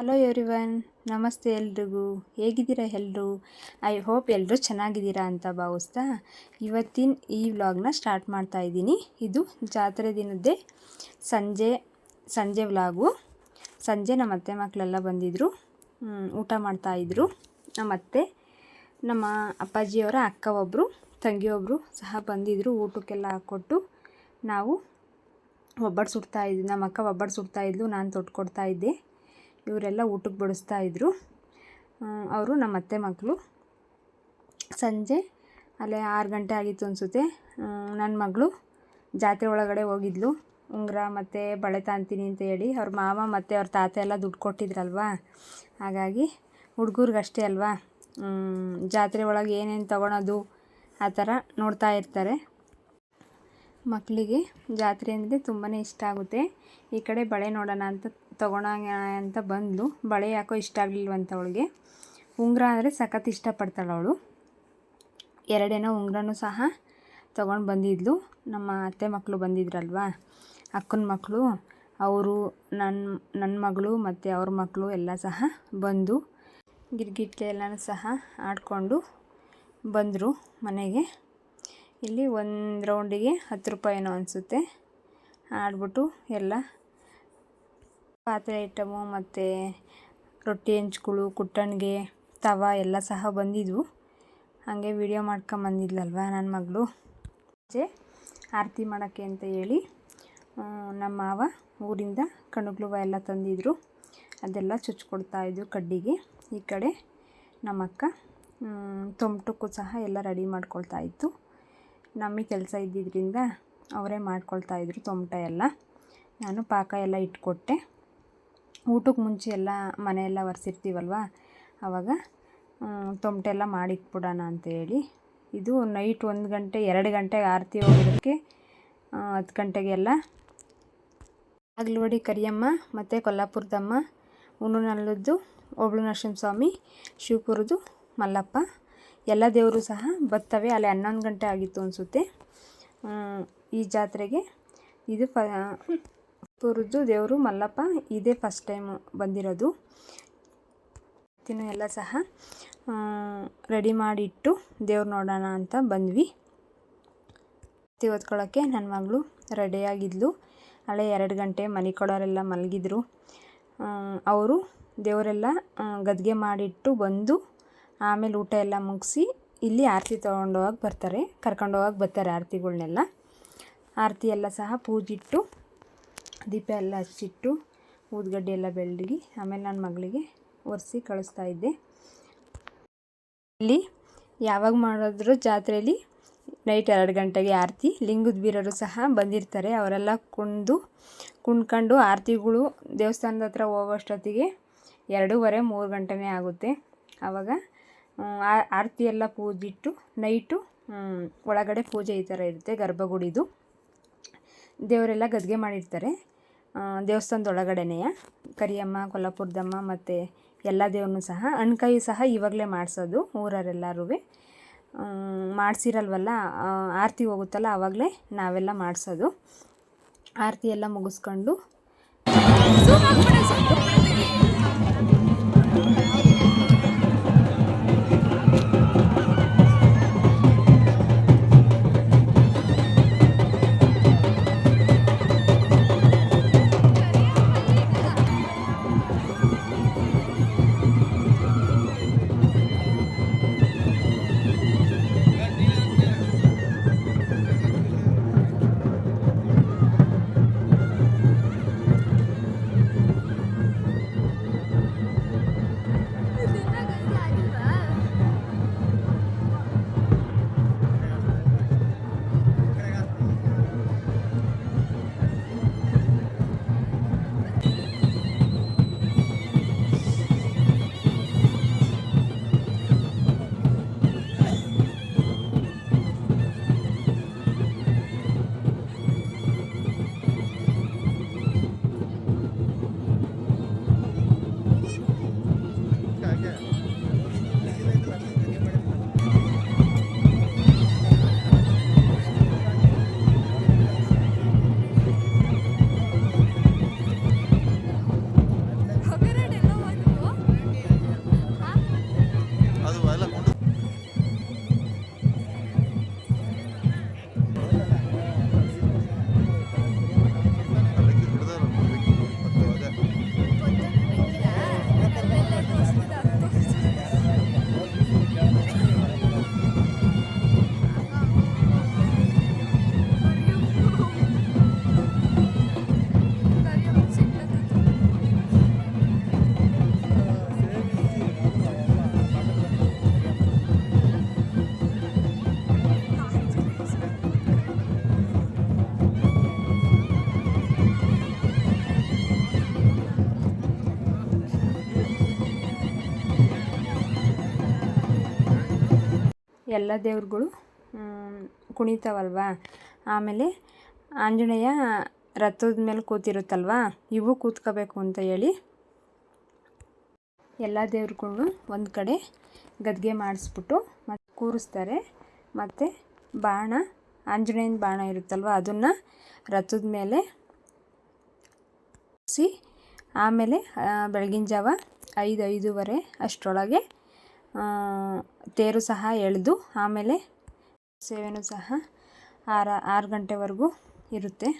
Hello everyone ನಮಸ್ತೆ ಎಲ್ರಿಗೂ. ಹೇಗಿದ್ದೀರಾ ಎಲ್ಲರೂ ಐ ಹೋಪ್ ಎಲ್ಲರೂ ಚೆನ್ನಾಗಿದ್ದೀರಾ ಅಂತ ಭಾವಿಸ್ತಾ ಇವತ್ತಿನ ಈ ವ್ಲಾಗ್ನ ಸ್ಟಾರ್ಟ್ ಮಾಡ್ತಾ ಇದ್ದೀನಿ. ಇದು ಜಾತ್ರೆ ದಿನದ್ದೇ ಸಂಜೆ ಸಂಜೆ ವ್ಲಾಗು ಸಂಜೆ ನಮ್ಮ ಅತ್ತೆ ಮಕ್ಕಳೆಲ್ಲ ಬಂದಿದ್ದರು ಊಟ ಮಾಡ್ತಾಯಿದ್ರು ನಮ್ಮ ಅತ್ತೆ, ನಮ್ಮ ಅಪ್ಪಾಜಿಯವರ ಅಕ್ಕ ಒಬ್ಬರು ತಂಗಿಯೊಬ್ಬರು ಸಹ ಬಂದಿದ್ದರು ಊಟಕ್ಕೆಲ್ಲ ಹಾಕ್ಕೊಟ್ಟು ನಾವು ಒಬ್ಬಟ್ಟು ಸುಡ್ತಾ ಇದ್ವಿ ನಮ್ಮ ಅಕ್ಕ ಒಬ್ಬಟ್ಟು ಸುಡ್ತಾಯಿದ್ಲು ನಾನು ತೊಟ್ಟು ಕೊಡ್ತಾ ಇದ್ದೆ. ಇವರೆಲ್ಲ ಊಟಕ್ಕೆ ಬಡಿಸ್ತಾ ಇದ್ದರು ಅವರು ನಮ್ಮ ಅತ್ತೆ ಮಕ್ಕಳು. ಸಂಜೆ ಅಲ್ಲೇ ಆರು ಗಂಟೆ ಆಗಿತ್ತು ಅನಿಸುತ್ತೆ. ನನ್ನ ಮಗಳು ಜಾತ್ರೆ ಒಳಗಡೆ ಹೋಗಿದ್ಲು. ಉಂಗುರ ಮತ್ತು ಬಳೆ ತಾಂತೀನಿ ಅಂತ ಹೇಳಿ ಅವ್ರ ಮಾವ ಮತ್ತು ಅವ್ರ ತಾತ ಎಲ್ಲ ದುಡ್ಡು ಕೊಟ್ಟಿದ್ರಲ್ವಾ? ಹಾಗಾಗಿ ಹುಡುಗರಿಗಷ್ಟೇ ಅಲ್ವಾ? ಜಾತ್ರೆ ಒಳಗೆ ಏನೇನು ತೊಗೊಳೋದು ಆ ಥರ ನೋಡ್ತಾ ಇರ್ತಾರೆ. ಮಕ್ಕಳಿಗೆ ಜಾತ್ರೆ ಅಂದರೆ ತುಂಬಾ ಇಷ್ಟ ಆಗುತ್ತೆ. ಈ ಕಡೆ ಬಳೆ ನೋಡೋಣ ಅಂತ ತೊಗೊಳೋಣ ಅಂತ ಬಂದಳು ಬಳೆ ಯಾಕೋ ಇಷ್ಟ ಆಗಲಿಲ್ವಂತ ಅವಳಿಗೆ. ಉಂಗುರ ಅಂದರೆ ಸಖತ್ ಇಷ್ಟಪಡ್ತಾಳೆ ಅವಳು. ಎರಡೇನೋ ಉಂಗುರನೂ ಸಹ ತೊಗೊಂಡು ಬಂದಿದ್ಲು. ನಮ್ಮ ಅತ್ತೆ ಮಕ್ಕಳು ಬಂದಿದ್ರಲ್ವಾ? ಅಕ್ಕನ ಮಕ್ಕಳು ಅವರು ನನ್ನ ನನ್ನ ಮಗಳು ಮತ್ತು ಅವ್ರ ಮಕ್ಕಳು ಎಲ್ಲ ಸಹ ಬಂದು ಗಿರ್ಗಿಟ್ಲೆ ಎಲ್ಲನೂ ಸಹ ಆಡಿಕೊಂಡು ಬಂದರು ಮನೆಗೆ. ಇಲ್ಲಿ ಒಂದು ರೌಂಡಿಗೆ ಹತ್ತು ರೂಪಾಯಿನೋ ಅನಿಸುತ್ತೆ. ಆಡ್ಬಿಟ್ಟು ಎಲ್ಲ ಪಾತ್ರೆ ಐಟಮು ಮತ್ತು ರೊಟ್ಟಿ ಹೆಂಚುಗಳು ಕುಟ್ಟಣಿಗೆ ತವ ಎಲ್ಲ ಸಹ ಬಂದಿದ್ವು. ಹಾಗೆ ವಿಡಿಯೋ ಮಾಡ್ಕೊಂಬಂದಿದ್ಲಲ್ವ ನನ್ನ ಮಗಳು? ಅಜ್ಜೆ ಆರತಿ ಮಾಡೋಕ್ಕೆ ಅಂತ ಹೇಳಿ ನಮ್ಮ ಮಾವ ಊರಿಂದ ಕಣಗ್ಲುವ ಎಲ್ಲ ತಂದಿದ್ರು. ಅದೆಲ್ಲ ಚುಚ್ಕೊಡ್ತಾಯಿದ್ವು ಕಡ್ಡಿಗೆ. ಈ ಕಡೆ ನಮ್ಮ ಅಕ್ಕ ಮ್, ಸಹ ಎಲ್ಲ ರೆಡಿ ಮಾಡ್ಕೊಳ್ತಾ ಇತ್ತು. ನಮಗೆ ಕೆಲಸ ಇದ್ದಿದ್ದರಿಂದ ಅವರೇ ಮಾಡ್ಕೊಳ್ತಾ ಇದ್ರು ತೊಮಟ ಎಲ್ಲ. ನಾನು ಪಾಕ ಎಲ್ಲ ಇಟ್ಕೊಟ್ಟೆ. ಊಟಕ್ಕೆ ಮುಂಚೆ ಎಲ್ಲ ಮನೆಯೆಲ್ಲ ಒರೆಸಿರ್ತೀವಲ್ವ? ಆವಾಗ ತೊಮಟೆ ಎಲ್ಲ ಮಾಡಿಟ್ಬಿಡೋಣ ಅಂತ ಹೇಳಿ ಇದು ನೈಟ್ ಒಂದು ಗಂಟೆ, ಎರಡು ಗಂಟೆಗೆ ಆರತಿ ಹೋಗೋದಕ್ಕೆ ಹತ್ತು ಗಂಟೆಗೆಲ್ಲ ಅಗ್ಲವಾಡಿ ಕರಿಯಮ್ಮ ಮತ್ತು ಕೊಲ್ಲಾಪುರದಮ್ಮ ಉಣ್ಣುನಲ್ಲದ್ದು ಒಬ್ಳು ನರಸಿಂಹಸ್ವಾಮಿ ಶಿವಪುರದ್ದು ಮಲ್ಲಪ್ಪ, ಎಲ್ಲ ದೇವರು ಸಹ ಬರ್ತವೆ. ಅಲ್ಲಿ ಹನ್ನೊಂದು ಗಂಟೆ ಆಗಿತ್ತು ಅನಿಸುತ್ತೆ. ಈ ಜಾತ್ರೆಗೆ ಇದು ಪ ಪುರದ್ದು ದೇವರು, ಮಲ್ಲಪ್ಪ ಇದೇ ಫಸ್ಟ್ ಟೈಮ್ ಬಂದಿರೋದು. ತಿನ್ನು ಎಲ್ಲ ಸಹ ರೆಡಿ ಮಾಡಿಟ್ಟು ದೇವ್ರು ನೋಡೋಣ ಅಂತ ಬಂದ್ವಿ. ಹತ್ತಿ ಹೊತ್ಕೊಳ್ಳೋಕ್ಕೆ ನನ್ನ ಮಗಳು ರೆಡಿಯಾಗಿದ್ಲು ಹಳೆ ಎರಡು ಗಂಟೆ ಮನೆ ಕೊಡೋರೆಲ್ಲ ಮಲಗಿದ್ರು. ಅವರು ದೇವರೆಲ್ಲ ಗದ್ಗೆ ಮಾಡಿಟ್ಟು ಬಂದು ಆಮೇಲೆ ಊಟ ಎಲ್ಲ ಮುಗಿಸಿ ಇಲ್ಲಿ ಆರತಿ ತೊಗೊಂಡೋಗಕ್ಕೆ ಬರ್ತಾರೆ. ಕರ್ಕೊಂಡೋಗಕ್ಕೆ ಬರ್ತಾರೆ ಆರತಿಗಳನ್ನೆಲ್ಲ ಆರತಿ ಎಲ್ಲ ಸಹ ಪೂಜಿಟ್ಟು ದೀಪ ಎಲ್ಲ ಹಚ್ಚಿಟ್ಟು ಊದ್ಗಡ್ಡೆ ಎಲ್ಲ ಬೆಳಗಿ ಆಮೇಲೆ ನನ್ನ ಮಗಳಿಗೆ ಒರೆಸಿ ಕಳಿಸ್ತಾ ಇದ್ದೆ. ಇಲ್ಲಿ ಯಾವಾಗ ಮಾಡಿದ್ರು ಜಾತ್ರೆಯಲ್ಲಿ ನೈಟ್ ಎರಡು ಗಂಟೆಗೆ ಆರತಿ. ಲಿಂಗದ ಬೀರರು ಸಹ ಬಂದಿರ್ತಾರೆ. ಅವರೆಲ್ಲ ಕುಣಿದು, ಕುಣ್ಕೊಂಡು ಆರತಿಗಳು ದೇವಸ್ಥಾನದ ಹತ್ರ ಹೋಗೋಷ್ಟೊತ್ತಿಗೆ ಎರಡೂವರೆ, ಮೂರು ಗಂಟೆನೇ ಆಗುತ್ತೆ. ಆವಾಗ ಆರತಿ ಎಲ್ಲ ಪೂಜಿಟ್ಟು ನೈಟು ಒಳಗಡೆ ಪೂಜೆ ಈ ಥರ ಇರುತ್ತೆ ಗರ್ಭಗುಡಿದು. ದೇವರೆಲ್ಲ ಗದ್ಗೆ ಮಾಡಿರ್ತಾರೆ. ದೇವಸ್ಥಾನದೊಳಗಡೆನೆಯ. ಕರಿಯಮ್ಮ, ಕೊಲ್ಲಾಪುರದಮ್ಮ ಮತ್ತು ಎಲ್ಲ ದೇವ್ರನ್ನೂ ಸಹ ಅಣ್ಕಾಯಿ ಸಹ ಇವಾಗಲೇ ಮಾಡಿಸೋದು ಊರವರೆಲ್ಲರೂ ಮಾಡಿಸಿರಲ್ವಲ್ಲ ಆರತಿ ಹೋಗುತ್ತಲ್ಲ ಆವಾಗಲೇ ನಾವೆಲ್ಲ ಮಾಡಿಸೋದು. ಆರತಿ ಎಲ್ಲ ಮುಗಿಸ್ಕೊಂಡು. ಎಲ್ಲ ದೇವ್ರುಗಳು ಕುಣಿತಾವಲ್ವ? ಆಮೇಲೆ ಆಂಜನೇಯ ರಥದ ಮೇಲೆ ಕೂತಿರುತ್ತಲ್ವಾ? ಇವು ಕೂತ್ಕೋಬೇಕು ಅಂತ ಹೇಳಿ ಎಲ್ಲ ದೇವ್ರುಗಳ್ನು ಒಂದು ಕಡೆ ಗದ್ಗೆ ಮಾಡಿಸ್ಬಿಟ್ಟು ಮತ್ತು ಕೂರಿಸ್ತಾರೆ. ಮತ್ತು ಬಾಣ, ಆಂಜನೇಯನ ಬಾಣ ಇರುತ್ತಲ್ವ? ಅದನ್ನು ರಥದ ಮೇಲೆ ಸಿ ಆಮೇಲೆ ಬೆಳಗಿನ ಜಾವ ಐದು ಐದೂವರೆ ಅಷ್ಟರೊಳಗೆ ತೇರು ಸಹ ಎಳೆದು ಆಮೇಲೆ ಸೇವೆನೂ ಸಹ ಆರು ಆರು ಗಂಟೆವರೆಗೂ ಇರುತ್ತೆ.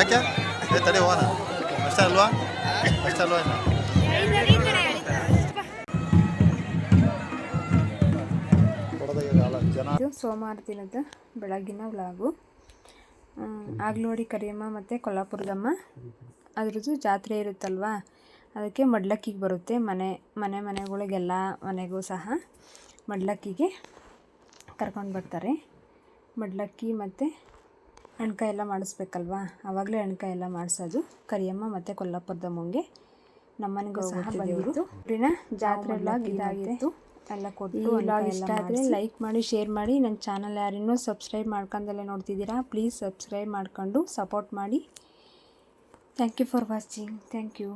ಯಾಕೆ? ಏ, ತಡಿ, ಹೋಗೋಣ. ಅಷ್ಟೇ ಅಲ್ವಾ? ಅಷ್ಟೇ ಅಲ್ವಾ ಇನ್ನು? ಇದು ಸೋಮವಾರ ದಿನದ ಬೆಳಗಿನ ವ್ಲಾಗು. ಆಗ್ಲೋಡಿ, ಕರಿಯಮ್ಮ ಮತ್ತು ಕೊಲ್ಲಾಪುರದಮ್ಮ. ಅದ್ರದ್ದು ಜಾತ್ರೆ ಇರುತ್ತಲ್ವಾ? ಅದಕ್ಕೆ ಮಡ್ಲಕ್ಕಿಗೆ ಬರುತ್ತೆ. ಮನೆ ಮನೆ ಮನೆಗಳಿಗೆಲ್ಲ, ಮನೆಗೂ ಸಹ ಮಡ್ಲಕ್ಕಿಗೆ ಕರ್ಕೊಂಡು ಬರ್ತಾರೆ. ಮಡ್ಲಕ್ಕಿ ಮತ್ತು ಅಣ್ಕಾಯಿ ಎಲ್ಲ ಮಾಡಿಸ್ಬೇಕಲ್ವಾ? ಆವಾಗಲೇ ಅಣ್ಕಾಯಿ ಎಲ್ಲ ಮಾಡಿಸೋದು. ಕರಿಯಮ್ಮ ಮತ್ತು ಕೊಲ್ಲಾಪುರದಮ್ಮಂಗೆ ನಮ್ಮನೆಗೂ ಸಹ ಬಂದಿತ್ತು ಊರಿನ ಜಾತ್ರೆ ಎಲ್ಲ ಇದಾಗಿತ್ತು. ಎಲ್ಲ ಕೊಟ್ಟು ವ್ಲಾಗ್ ಇಷ್ಟ ಆದರೆ ಲೈಕ್ ಮಾಡಿ ಶೇರ್ ಮಾಡಿ. ನನ್ನ ಚಾನಲ್ ಯಾರಿನ್ನೂ ಸಬ್ಸ್ಕ್ರೈಬ್ ಮಾಡ್ಕೊಂಡಲ್ಲೇ ನೋಡ್ತಿದ್ದೀರಾ? ಪ್ಲೀಸ್ ಸಬ್ಸ್ಕ್ರೈಬ್ ಮಾಡ್ಕೊಂಡು ಸಪೋರ್ಟ್ ಮಾಡಿ. Thank you for watching thank you